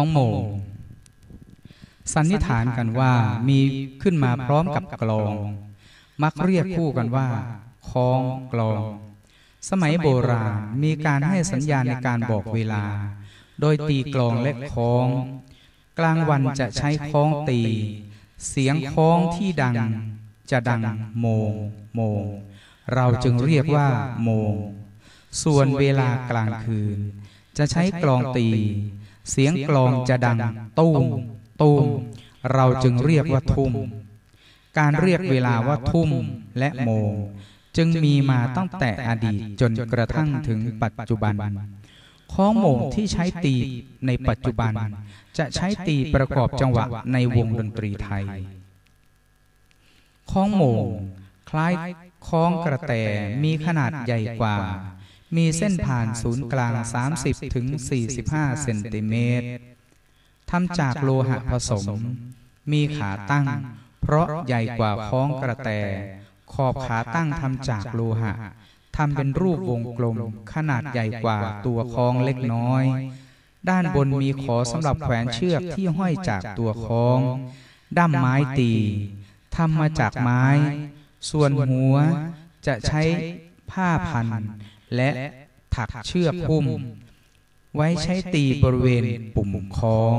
ของโมงสันนิษฐานกันว่ามีขึ้นมาพร้อมกับกลอง มักเรียกคู่กันว่าคล้องกลอง สมัยโบราณมีการให้สัญญาณในการบอกเวลา โดยตีกลองและคล้อง กลางวันจะใช้คล้องตี เสียงคล้องที่ดังจะดังโมงโมง เราจึงเรียกว่าโมง ส่วนเวลากลางคืน จะใช้กลองตี เสียงกลองจะดังตุ้มตุ้มเราจึงเรียกว่าทุ่ม การเรียกเวลาว่าทุ่มและโมง จึงมีมาตั้งแต่อดีตจนกระทั่งถึงปัจจุบันข้องโมงที่ใช้ตีในปัจจุบัน จะใช้ตีประกอบจังหวะในวงดนตรีไทยข้องโมงคล้ายคล้องกระแตมีขนาดใหญ่กว่า มีเส้นผ่านศูนย์กลาง 30ถึง45เซนติเมตรทำจากโลหะผสม มีขาตั้ง เพราะใหญ่กว่าคล้องกระแต ขอบขาตั้งทำจากโลหะทำเป็นรูปวงกลม ขนาดใหญ่กว่าตัวคล้องเล็กน้อย ด้านบนมีขอสำหรับแขวนเชือกที่ห้อยจากตัวคล้อง ด้ามไม้ตีทำมาจากไม้ ส่วนหัวจะใช้ผ้าพัน และถักเชือกพุ่ม ไว้ใช้ตีบริเวณปุ่มคล้อง